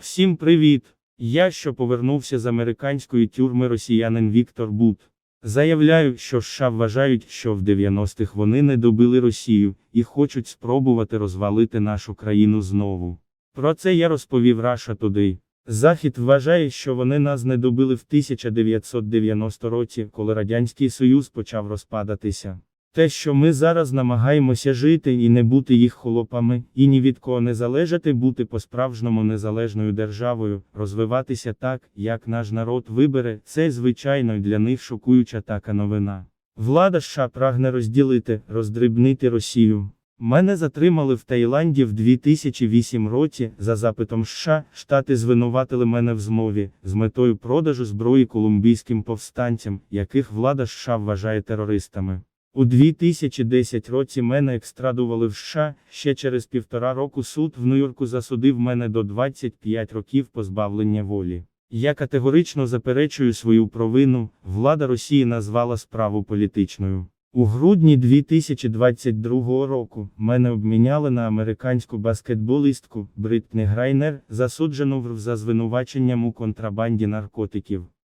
Всім привіт! Я що повернувся з американської тюрми росіянин Віктор Бут. Заявляю, що США вважають, що в 90-х вони не добили Росію і хочуть спробувати розвалити нашу країну знову. Про це я розповів Russia Today. Захід вважає, що вони нас не добили в 1990 році, коли Радянський Союз почав розпадатися. Те, що ми зараз намагаємося жити і не бути їх холопами, і ні від кого не залежати бути по-справжньому незалежною державою, розвиватися так, як наш народ вибере, це звичайно для них шокуюча така новина. Влада США прагне розділити, роздрібнити Росію. Мене затримали в Таїланді в 2008 році, за запитом США, Штати звинуватили мене в змові, з метою продажу зброї колумбійським повстанцям, яких влада США вважає терористами. У 2010 році мене екстрадували в США, ще через півтора року суд в Нью-Йорку засудив мене до 25 років позбавлення волі. Я категорично заперечую свою провину, влада Росії назвала справу політичною. У грудні 2022 року мене обміняли на американську баскетболістку Бритні Грайнер, засуджену в- за звинуваченням у контрабанді наркотиків.